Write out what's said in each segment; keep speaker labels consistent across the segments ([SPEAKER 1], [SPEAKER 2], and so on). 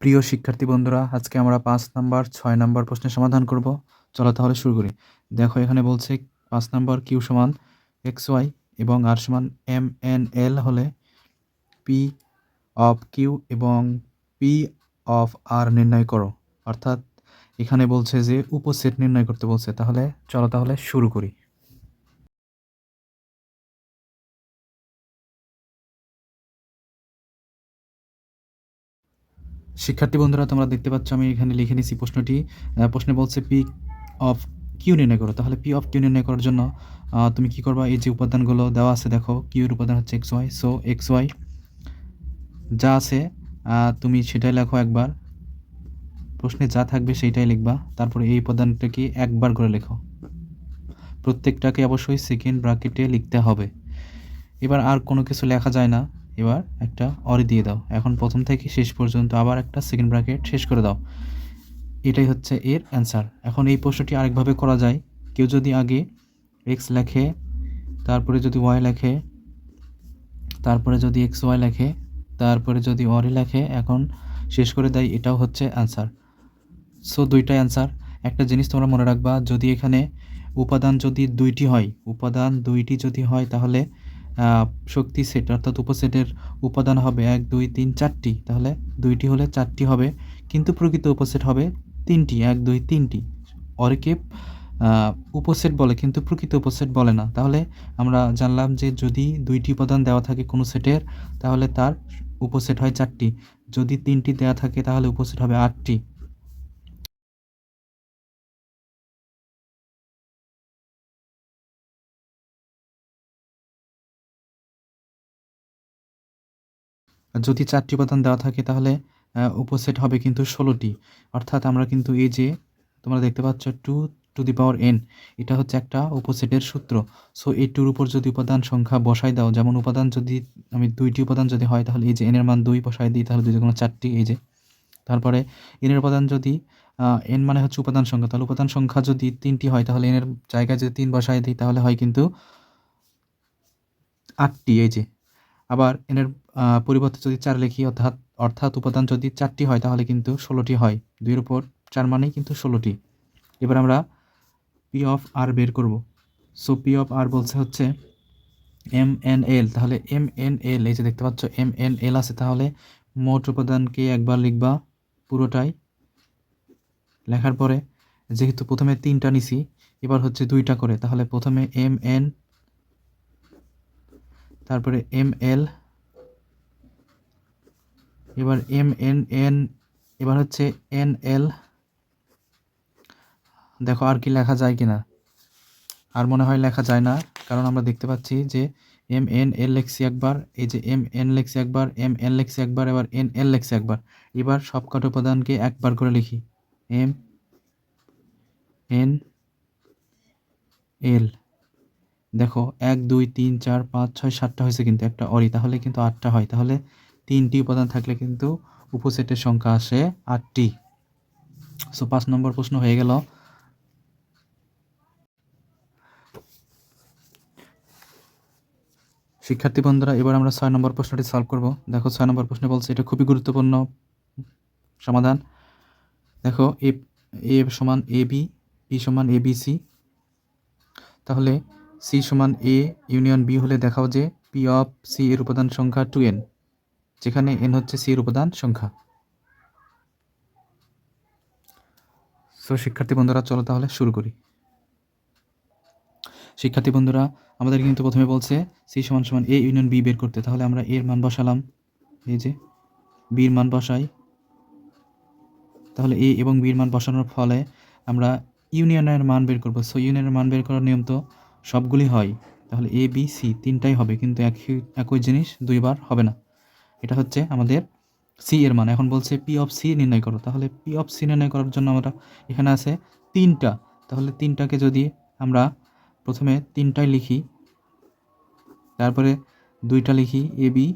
[SPEAKER 1] প্রিয় শিক্ষার্থী বন্ধুরা, আজকে আমরা পাঁচ নাম্বার, ছয় নাম্বার প্রশ্নের সমাধান করব। চলো তাহলে শুরু করি। দেখো, এখানে বলছে পাঁচ নাম্বার কিউ সমান এক্স ওয়াই এবং আর সমান এম এন এল হলে পি অফ কিউ এবং পি অফ আর নির্ণয় করো। অর্থাৎ এখানে বলছে যে উপসেট নির্ণয় করতে বলছে। তাহলে চলো তাহলে শুরু করি। শিক্ষার্থী বন্ধুরা, তোমরা দেখতে পাচ্ছ আমি এখানে লিখে নিয়েছি প্রশ্নটি। প্রশ্নে বলছে পি অফ কিউ নির্ণয় করো। তাহলে পি অফ কিউ নির্ণয় করার জন্য তুমি কি করবা? এই যে উপাদানগুলো দেওয়া আছে, দেখো কিউর উপাদান হচ্ছে X Y. So, X Y যা আছে তুমি সেটাই লেখো একবার। প্রশ্নে যা থাকবে সেইটাই লিখবা। তারপরে এই উপাদানটাকে একবার করে লেখো। প্রত্যেকটাকে অবশ্যই সেকেন্ড ব্র্যাকেটে লিখতে হবে। এবার আর কোনো কিছু লেখা যায় না। এবার একটা অরি দিয়ে দাও। এখন প্রথম থেকে শেষ পর্যন্ত আবার একটা সেকেন্ড ব্র্যাকেট শেষ করে দাও। এটাই হচ্ছে এর অ্যান্সার এখন এই প্রশ্নটি আরেকভাবে করা যায়। কেউ যদি আগে এক্স লেখে, তারপরে যদি ওয়াই লেখে, তারপরে যদি এক্স ওয়াই লেখে, তারপরে যদি অরি লেখে, এখন শেষ করে দেয়, এটাও হচ্ছে অ্যান্সার সো দুইটাই অ্যান্সার একটা জিনিস তোমরা মনে রাখবা, যদি এখানে উপাদান যদি দুইটি হয়, উপাদান দুইটি যদি হয়, তাহলে শক্তি সেট অর্থাৎ উপসেটের উপাদান হবে এক, দুই, তিন, চারটি। তাহলে দুইটি হলে চারটি হবে, কিন্তু প্রকৃত উপসেট হবে তিনটি, এক, দুই, তিনটি। অরেকে উপসেট বলে, কিন্তু প্রকৃত উপসেট বলে না। তাহলে আমরা জানলাম যে যদি দুইটি উপাদান দেওয়া থাকে কোনো সেটের, তাহলে তার উপসেট হয় চারটি। যদি তিনটি দেওয়া থাকে, তাহলে উপসেট হবে আটটি। যদি চারটি উপাদান দেওয়া থাকে তাহলে উপসেট হবে কিন্তু ষোলোটি। অর্থাৎ আমরা কিন্তু এই যে তোমরা দেখতে পাচ্ছ two to the power N, এটা হচ্ছে একটা উপসেটের সূত্র। সো এই টুর উপর যদি উপাদান সংখ্যা বসাই দাও, যেমন উপাদান যদি আমি দুইটি উপাদান যদি হয়, তাহলে এই যে এনের মান দুই বসাই দিই, তাহলে দুই কোনো চারটি, এই যে। তারপরে এনের উপাদান যদি এন মানে হচ্ছে উপাদান সংখ্যা, তাহলে উপাদান সংখ্যা যদি তিনটি হয়, তাহলে এনের জায়গায় যদি তিন বসাই দিই, তাহলে হয় কিন্তু আটটি, এই যে। আবার এনের পরিবর্তে যদি চার লিখি অর্থাৎ অর্থাৎ উপাদান যদি চারটি হয়, তাহলে কিন্তু ষোলোটি হয়। দুইয়ের উপর চার মানেই কিন্তু ষোলোটি। এবার আমরা পি অফ আর বের করব। সো পি অফ আর বলছে হচ্ছে এম এন এল। তাহলে এম এন এল, এই যে দেখতে পাচ্ছ, এম এন এল আছে, তাহলে মোট উপাদানকে একবার লিখবা পুরোটাই। লেখার পরে যেহেতু প্রথমে তিনটা নিছি, এবার হচ্ছে দুইটা করে। তাহলে প্রথমে এম এন, তারপরে এম এল এবার এম এন এন, এবার হচ্ছে এন এল। দেখো আর কি লেখা যায় কিনা। আর মনে হয় লেখা যায় না, কারণ আমরা দেখতে পাচ্ছি যে এম এন এল লেখছি একবার, এই যে এম এন লেখছি একবার, এম এন লেখছি একবার, এবার এন এল লেখছি একবার। এবার সব কটা উপাদানকে একবার করে লিখি। M N L. দেখো, এক, দুই, তিন, চার, পাঁচ, ছয়, সাতটা হয়েছে কিন্তু একটা অরি, তাহলে কিন্তু আটটা হয়। তাহলে তিনটি উপাদান থাকলে কিন্তু উপসেটের সংখ্যা আসে আটটি। সো পাঁচ নম্বর প্রশ্ন হয়ে গেল। শিক্ষার্থী বন্ধুরা, এবার আমরা ছয় নম্বর প্রশ্নটি সলভ করব। দেখো, ছয় নম্বর প্রশ্নে বলছে, এটা খুবই গুরুত্বপূর্ণ সমাধান। দেখো, এ এ সমান এ বি বি সমান এ বি সি। তাহলে সি সমান এ, ইউনিয়ন বি হলে দেখাও যে পি অফ সি এর উপাদান সংখ্যা টু এন। যেখানে এন হচ্ছে সি এর উপাদান সংখ্যা। সো শিক্ষার্থী বন্ধুরা, চলো তাহলে শুরু করি। শিক্ষার্থী বন্ধুরা, আমাদের কিন্তু প্রথমে বলছে সি সমান সমান এ ইউনিয়ন বি বের করতে। তাহলে আমরা এর মান বসালাম। এই যে বির মান বসাই। তাহলে এ এবং বির মান বসানোর ফলে আমরা ইউনিয়নের মান বের করব। সো ইউনিয়নের মান বের করার নিয়ম তো সবগুলি হয়। তাহলে এ বি সি তিনটাই হবে, কিন্তু একই একই জিনিস দুইবার হবে না। এটা হচ্ছে আমাদের সি এর মান। এখন বলছে পি অফ সি নির্ণয় করো। তাহলে পি অফ সি নির্ণয় করার জন্য আমরা এখানে আছে তিনটা। তাহলে তিনটাকে যদি আমরা প্রথমে তিনটাই লিখি, তারপরে দুইটা লিখি এ বি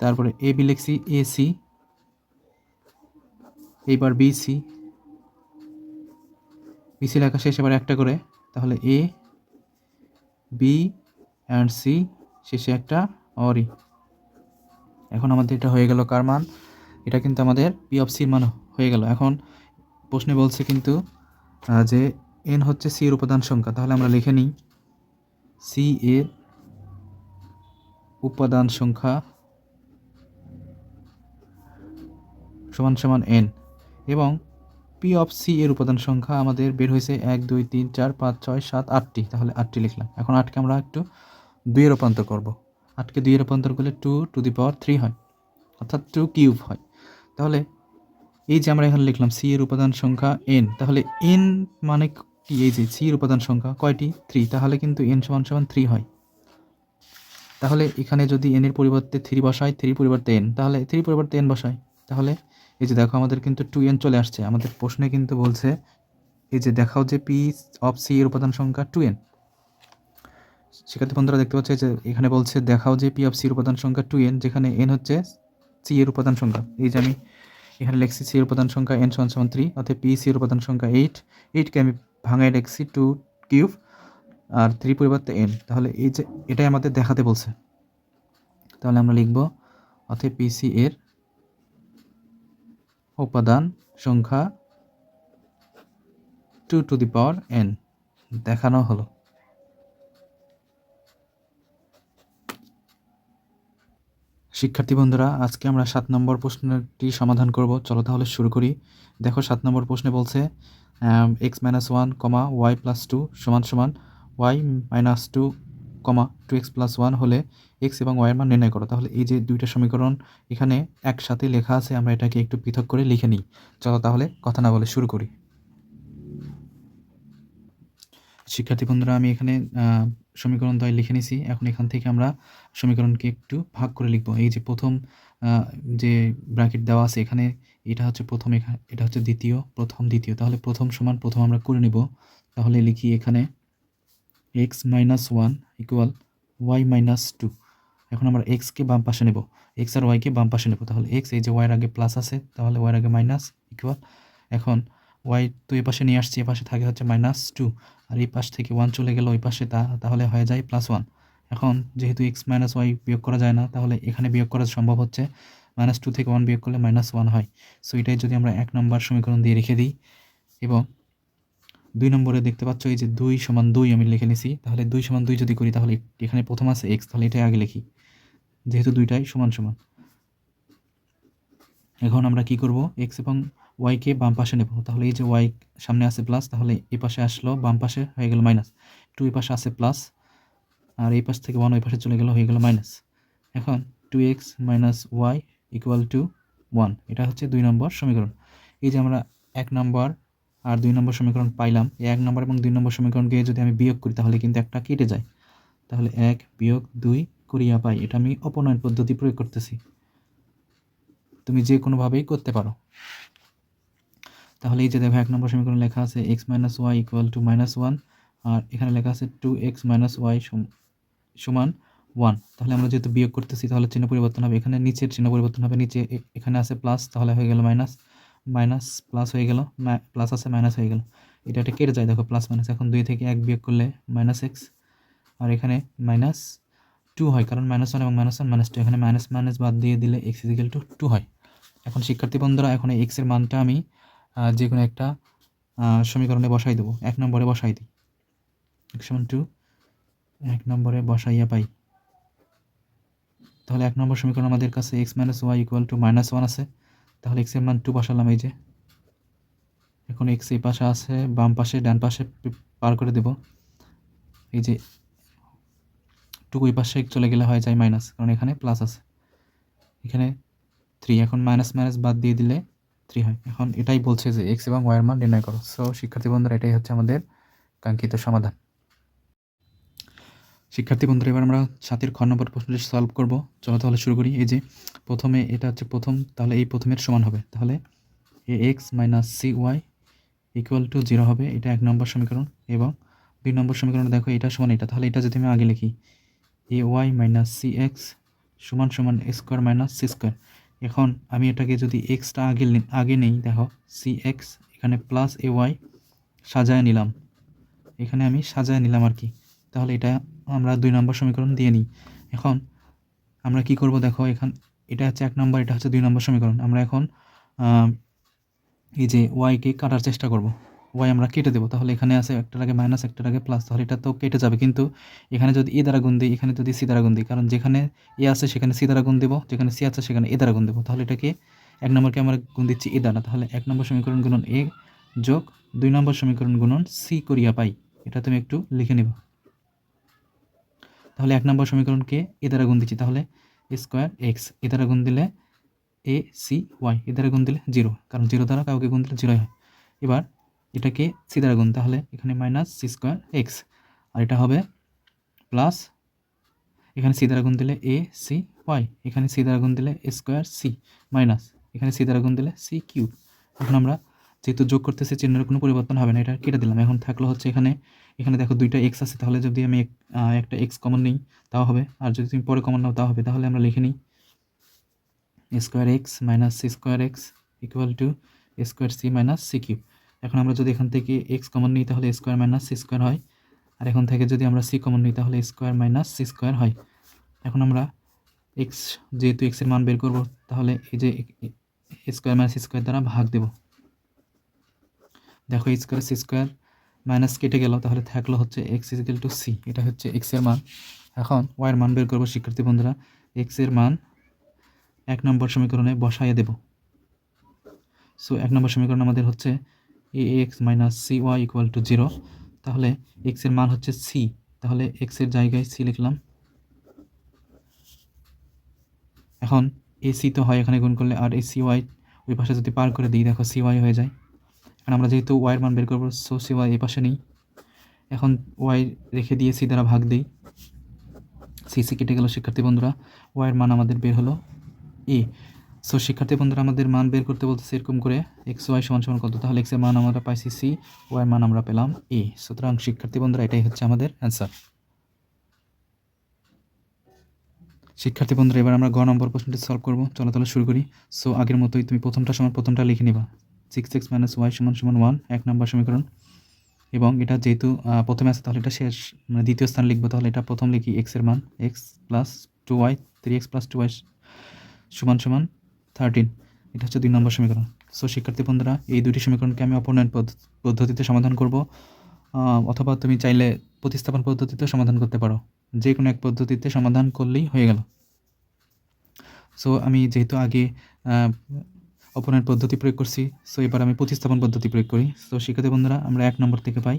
[SPEAKER 1] তারপরে এ বি লিখছি এ সি এইবার বি সি বি সি লেখা শেষ, এবার একটা করে। তাহলে এ বি অ্যান্ড সি শেষে একটা অরি এখন আমাদের এটা হয়ে গেল কার মান? এটা কিন্তু আমাদের পি অফ সির মান হয়ে গেল। এখন প্রশ্নে বলছে কিন্তু যে এন হচ্ছে সি এর উপাদান সংখ্যা। তাহলে আমরা লিখে নিই সি এর উপাদান সংখ্যা সমান সমান এন এবং পি অফ সি এর উপাদান সংখ্যা আমাদের বের হয়েছে এক, দুই, তিন, চার, পাঁচ, ছয়, সাত, আটটি। তাহলে আটটি লিখলাম। এখন আটকে আমরা একটু দুইয়ে রূপান্তর করব। আটকে দুইয়ে রূপান্তর করলে two to the power three হয়। অর্থাৎ টু কিউব হয়। তাহলে এই যে আমরা এখানে লিখলাম সি এর উপাদান সংখ্যা এন তাহলে এন মানে কি? এই যে সি এর উপাদান সংখ্যা কয়টি? থ্রি তাহলে কিন্তু এন সমান সমান থ্রি হয়। তাহলে এখানে যদি এন এর পরিবর্তে থ্রি বসায় থ্রি পরিবর্তে এন তাহলে থ্রি পরিবর্তে এন বসায় তাহলে এই যে দেখো আমাদের কিন্তু টু এন চলে আসছে। আমাদের প্রশ্নে কিন্তু বলছে, এই যে দেখাও যে পি অফ সি এর উপাদান সংখ্যা টু এন শিক্ষার্থী বন্ধুরা দেখতে পাচ্ছে যে এখানে বলছে, দেখাও যে পি অফ সি এর উপাদান সংখ্যা টু এন যেখানে এন হচ্ছে সি এর উপাদান সংখ্যা। এই যে আমি এখানে লিখছি সি এর উপাদান সংখ্যা এন সমান সমান থ্রি অর্থাৎ পি সি এর উপাদান সংখ্যা এইট এইটকে আমি ভাঙায় লিখছি টু কিউব আর থ্রি পরিবর্তে এন তাহলে এই যে এটাই আমাদের দেখাতে বলছে। তাহলে আমরা লিখব, অতএব পিসি এর উপাদান সংখ্যা two to the power N দেখানো হলো। শিক্ষার্থী বন্ধুরা, আজকে আমরা সাত নম্বর প্রশ্নটি সমাধান করব। চলো তাহলে শুরু করি। দেখো, সাত নম্বর প্রশ্নে বলছে X minus one comma Y plus two সমান সমান Y minus two comma two X plus one হলে এক্স এবং ওয়াইয়ের মান নির্ণয় করো। তাহলে এই যে দুইটা সমীকরণ, এখানে একসাথে লেখা আছে, আমরা এটাকে একটু পৃথক করে লিখে নিই। চলো তাহলে কথা না বলে শুরু করি। শিক্ষার্থী বন্ধুরা, আমি এখানে সমীকরণ দয় লিখে নিছি। এখন এখান থেকে আমরা সমীকরণকে একটু ভাগ করে লিখব। এই যে প্রথম যে ব্র্যাকেট দেওয়া আছে এখানে, এটা হচ্ছে প্রথম এখানে এটা হচ্ছে দ্বিতীয়, প্রথম দ্বিতীয়। তাহলে প্রথম সমান প্রথম আমরা করে নেব। তাহলে লিখি এখানে X minus one equal Y minus two এখন আমরা এক্সকে বাম পাশে নেব। এক্স আর ওয়াইকে বাম পাশে নেব। তাহলে এক্স এই যে ওয়াইয়ের আগে প্লাস আছে, তাহলে ওয়াইয়ের আগে মাইনাস ইকুয়াল এখন ওয়াই তো এই পাশে নিয়ে আসছি, এ পাশে থাকে হচ্ছে মাইনাস টু আর এই পাশ থেকে ওয়ান চলে গেল, ওই পাশে তা, তাহলে হয়ে যায় প্লাস ওয়ান এখন যেহেতু এক্স মাইনাস ওয়াই বিয়োগ করা যায় না, তাহলে এখানে বিয়োগ করা সম্ভব হচ্ছে। মাইনাস টু থেকে ওয়ান বিয়োগ করলে মাইনাস ওয়ান হয়। সো এটাই যদি আমরা এক নম্বর সমীকরণ দিয়ে রেখে দিই, এবং দুই নম্বরে দেখতে পাচ্ছ এই যে দুই সমান দুই আমি লিখে নিছি, তাহলে দুই সমান দুই যদি করি, তাহলে এখানে প্রথম আছে এক্স তাহলে এটাই আগে লিখি। যেহেতু দুইটাই সমান সমান। এখন আমরা কি করব? এক্স এবং ওয়াইকে বাম পাশে নেব। তাহলে এই যে ওয়াই সামনে আছে প্লাস তাহলে এই পাশে আসলো, বাম পাশে হয়ে গেল মাইনাস টু এই পাশে আছে প্লাস আর এই পাশ থেকে ওয়ান ওই পাশে চলে গেল, হয়ে গেল মাইনাস এখন two X minus Y equal to one এটা হচ্ছে দুই নম্বর সমীকরণ। এই যে আমরা এক নম্বর আর দুই নম্বর সমীকরণ পাইলাম এক নম্বর এবং দুই নম্বর সমীকরণকে যদি আমি বিয়োগ করি, তাহলে কিন্তু একটা কেটে যায়। তাহলে এক বিয়োগ দুই করিয়া পাই, এটা আমি অপনয়ন পদ্ধতি প্রয়োগ করতেছি। তুমি যে কোনোভাবেই করতে পারো। তাহলে এই যে দেখো এক নম্বর সমীকরণ লেখা আছে X minus Y equal to minus one আর এখানে লেখা আছে টু এক্স মাইনাস ওয়াই সমান ওয়ান তাহলে আমরা যেহেতু বিয়োগ করতেছি, তাহলে চিহ্ন পরিবর্তন হবে। এখানে নিচের চিহ্ন পরিবর্তন হবে, নিচে এখানে আছে প্লাস তাহলে হয়ে গেল মাইনাস মাইনাস প্লাস হয়ে গেল প্লাস আছে মাইনাস হয়ে গেল। এটা একটা কেটে যায়, দেখো প্লাস মাইনাস এখন দুই থেকে এক বিয়োগ করলে মাইনাস এক্স আর এখানে মাইনাস টু হয়, কারণ মাইনাস ওয়ান এবং মাইনাস ওয়ান মাইনাস টু এখানে মাইনাস মাইনাস বাদ দিয়ে দিলে এক্স ইজিক্যাল টু টু হয়। এখন শিক্ষার্থী বন্ধুরা, এখন এই এক্সের মানটা আমি যে কোনো একটা সমীকরণে বসাই দেবো। এক নম্বরে বসাই দিই। এক্স সমান টু এক নম্বরে বসাইয়া পাই। তাহলে এক নম্বর সমীকরণ আমাদের কাছে X minus Y equal to minus one আছে। তাহলে এক্সের মান টু বসালাম এই যে। এখন এক্স এই পাশে আছে, বাম পাশে, ডান পাশে পার করে দেব। এই যে টু ওই পাশে চলে গেলে হয়ে যায় মাইনাস কারণ এখানে প্লাস আছে। এখানে থ্রি এখন মাইনাস মাইনাস বাদ দিয়ে দিলে থ্রি হয়। এখন এটাই বলছে যে এক্স এবং ওয়াইয়ের মান নির্ণয় করো। সো শিক্ষার্থী বন্ধুরা, এটাই হচ্ছে আমাদের কাঙ্ক্ষিত সমাধান। শিক্ষার্থী বন্ধুরা, এবার আমরা সাতের খ নম্বর প্রশ্নটি সলভ করব। চলো তাহলে শুরু করি। এই যে প্রথমে এটা হচ্ছে প্রথম, তাহলে এই প্রথমের সমান হবে। তাহলে A X minus C Y equal to zero হবে। এটা এক নম্বর সমীকরণ এবং দুই নম্বর সমীকরণ, দেখো এটা সমান এটা। তাহলে এটা যদি আমি আগে লিখি A Y minus C X সমান সমান স্কোয়ার মাইনাস সি স্কোয়ার এখন আমি এটাকে যদি এক্সটা আগে আগে নেই, দেখো সি এক্স এখানে প্লাস এ ওয়াই সাজায় নিলাম। এখানে আমি সাজায় নিলাম আর কি। তাহলে এটা আমরা দুই নম্বর সমীকরণ দিয়ে নিই। এখন আমরা কি করব, দেখো, এখান এটা হচ্ছে এক নম্বর, এটা হচ্ছে দুই নম্বর সমীকরণ। আমরা এখন এই যে ওয়াইকে কাটার চেষ্টা করব। ওয়াই আমরা কেটে দেবো। তাহলে এখানে আছে একটার আগে মাইনাস একটার আগে প্লাস তাহলে এটা তো কেটে যাবে। কিন্তু এখানে যদি এ দ্বারা গুণ দিই, এখানে যদি সি দ্বারা গুণ দিই, কারণ যেখানে এ আছে সেখানে সি দ্বারা গুণ দেবো, যেখানে সি আছে সেখানে এ দ্বারা গুণ দেবো। তাহলে এটাকে এক নম্বরকে আমরা গুণ দিচ্ছি এ দ্বারা। তাহলে এক নম্বর সমীকরণ গুণন এ যোগ দুই নম্বর সমীকরণ গুণন সি করিয়া পাই। এটা তুমি একটু লিখে নিব। তাহলে এক নম্বর সমীকরণকে এ দ্বারা গুণ দিচ্ছি। তাহলে স্কোয়ার এক্স এ দ্বারা গুণ দিলে এ সি ওয়াই এ দ্বারা গুণ দিলে জিরো কারণ জিরো দ্বারা কাউকে গুণ দিলে জিরোই হয়। এবার এটাকে সি দ্বারা গুণ, তাহলে এখানে মাইনাস সি স্কোয়ার এক্স আর এটা হবে প্লাস এখানে সি দ্বারা গুণ দিলে এ সি ওয়াই এখানে সি দ্বারা গুণ দিলে এ স্কোয়ার সি মাইনাস এখানে সি দ্বারা গুণ দিলে সি কিউব এখন আমরা যেহেতু যোগ করতেছি, চিহ্নের কোনো পরিবর্তন হবে না, এটা কেটে দিলাম। এখন থাকল হচ্ছে এখানে এখানে দেখো দুইটা এক্স আছে, তাহলে যদি আমি এক- একটা এক্স কমন নিই, তাও হবে। আর যদি তুমি পরে কমন নাও, তাও হবে। তাহলে আমরা লিখে নিই square X minus C square X equal to square C minus C cube এখন আমরা যদি এখান থেকে এক্স কমন নিই তাহলে স্কোয়ার মাইনাস সি স্কোয়ার হয়। আর এখন থেকে যদি আমরা সি কমন নিই তাহলে স্কোয়ার মাইনাস সি স্কোয়ার হয়। এখন আমরা এক্স যেহেতু এক্সের মান বের করব, তাহলে এই যে স্কোয়ার মাইনাস স্কোয়ার দ্বারা ভাগ দেব। দেখো স্কোয়ার সি স্কোয়ার মাইনাস কেটে গেল, তাহলে থাকল হচ্ছে এক্স ইজিক্যাল টু সি এটা হচ্ছে এক্সের মান। এখন ওয়াইয়ের মান বের করব, শিক্ষার্থী বন্ধুরা এক্সের মান এক নম্বর সমীকরণে বসাইয়ে দেব। সো এক নম্বর সমীকরণ আমাদের হচ্ছে A X minus C Y equal to zero তাহলে এক্সের মান হচ্ছে সি তাহলে এক্সের জায়গায় সি লিখলাম। এখন এ সি তো হয়, এখানে গুণ করলে আর এই সি ওয়াই ওই পাশে যদি পার করে দিই, দেখো সি ওয়াই হয়ে যায়। এখন আমরা যেহেতু ওয়াইয়ের মান বের করব সো সি ওয়াই এই পাশে নেই। এখন ওয়াই রেখে দিয়ে সি দ্বারা ভাগ দিই। সি সি কেটে গেল, শিক্ষার্থী বন্ধুরা ওয়াইয়ের মান আমাদের বের হলো এ সো শিক্ষার্থী বন্ধুরা, আমাদের মান বের করতে বলতেছে এরকম করে এক্স ওয়াই সমান সমান কত? তাহলে এক্সের মান আমরা পাইছি সি ওয়াই মান আমরা পেলাম এ সুতরাং শিক্ষার্থী বন্ধুরা, এটাই হচ্ছে আমাদের অ্যান্সার শিক্ষার্থী বন্ধুরা, এবার আমরা গ নম্বর প্রশ্নটি সলভ করব। চলো তাহলে শুরু করি। সো আগের মতোই তুমি প্রথমটা সমান প্রথমটা লিখে নিবা। সিক্স এক্স মাইনাস ওয়াই সমান সমান ওয়ান এক নম্বর সমীকরণ। এবং এটা যেহেতু প্রথমে আছে, তাহলে এটা শেষ মানে দ্বিতীয় স্থান লিখব। তাহলে এটা প্রথম লিখি এক্সের মান X plus two Y three X plus two Y সমান সমান থার্টিন এটা হচ্ছে দুই নম্বর সমীকরণ। সো শিক্ষার্থী বন্ধুরা, এই দুটি সমীকরণকে আমি অপনয়ন পদ্ধ- পদ্ধতিতে সমাধান করব। অথবা তুমি চাইলে প্রতিস্থাপন পদ্ধতিতেও সমাধান করতে পারো। যে কোনো এক পদ্ধতিতে সমাধান করলেই হয়ে গেল। সো আমি যেহেতু আগে অপনয়ন পদ্ধতি প্রয়োগ করছি সো এবার আমি প্রতিস্থাপন পদ্ধতি প্রয়োগ করি। সো শিক্ষার্থী বন্ধুরা, আমরা এক নম্বর থেকে পাই।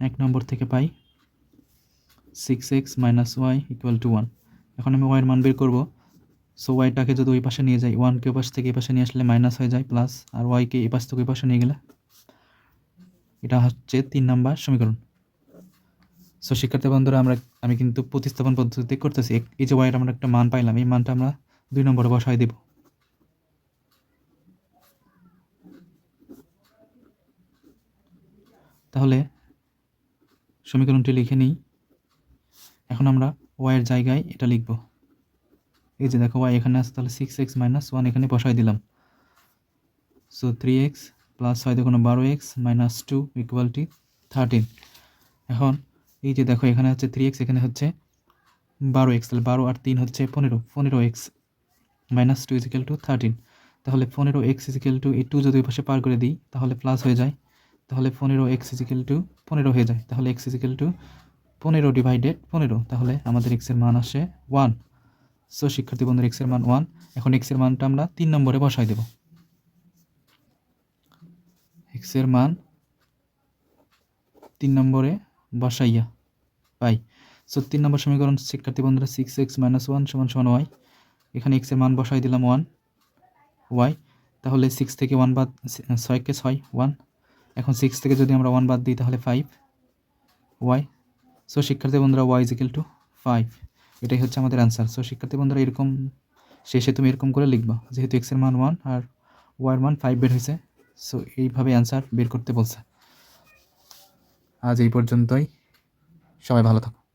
[SPEAKER 1] এক নম্বর থেকে পাই। Six X minus Y equal to one এখন আমি ওয়াইয়ের মান বের করব। সো ওয়াইটাকে যদি ওই পাশে নিয়ে যাই ওয়ানকে ওই পাশ থেকে এই পাশে নিয়ে আসলে মাইনাস হয়ে যায় প্লাস আর ওয়াইকে এই পাশ থেকে ওই পাশে নিয়ে গেলে এটা হচ্ছে তিন নাম্বার সমীকরণ। সো শিক্ষার্থী বন্ধুরা, আমরা, আমি কিন্তু প্রতিস্থাপন পদ্ধতিতে করতেছি। এই যে ওয়াইয়ের আমরা একটা মান পাইলাম, এই মানটা আমরা দুই নম্বরে বসাই দেব। তাহলে সমীকরণটি লিখে নিই। এখন আমরা ওয়াইয়ের জায়গায় এটা লিখব। এই যে দেখো ওয়াই এখানে আছে, তাহলে সিক্স এক্স মাইনাস ওয়ান এখানে বসাই দিলাম। সো থ্রি এক্স প্লাস হয় দেখুন বারো X minus two equal to thirteen এখন এই যে দেখো, এখানে হচ্ছে থ্রি এক্স এখানে হচ্ছে বারো এক্স তাহলে বারো আর তিন হচ্ছে পনেরো। পনেরো X minus two equal to thirteen তাহলে পনেরো এক্স ইজিক্যাল টু এই টু যদি পাশে পার করে দিই, তাহলে প্লাস হয়ে যায়। তাহলে পনেরো এক্স ইজিক্যাল টু পনেরো হয়ে যায়। তাহলে এক্স ইজিক্যাল টু পনেরো ডিভাইডেড পনেরো। তাহলে আমাদের এক্সের মান আসে ওয়ান সো শিক্ষার্থী বন্ধুর এক্সের মান ওয়ান এখন এক্সের মানটা আমরা তিন নম্বরে বসাই দেব। এক্সের মান তিন নম্বরে বসাইয়া পাই। সো তিন নম্বর সমীকরণ শিক্ষার্থী বন্ধুরা সিক্স এক্স মাইনাস ওয়ান সমান সমান ওয়াই এখানে এক্সের মান বসাই দিলাম ওয়ান ওয়াই তাহলে সিক্স থেকে ওয়ান বাদ ছয়কে ছয় ওয়ান এখন সিক্স থেকে যদি আমরা ওয়ান বাদ দিই তাহলে ফাইভ ওয়াই সো শিক্ষার্থী বন্ধুরা ওয়াই ইজিক্যাল টু ফাইভ এটাই হচ্ছে আমাদের অ্যান্সার সো শিক্ষার্থী বন্ধুরা, এরকম শেষে তুমি এরকম করে লিখবা, যেহেতু এক্সের মান ওয়ান আর ওয়ার মান ফাইভ বের হয়েছে সো এইভাবে অ্যান্সার বের করতে বলছে। আজ এই পর্যন্তই। সবাই ভালো থাকো।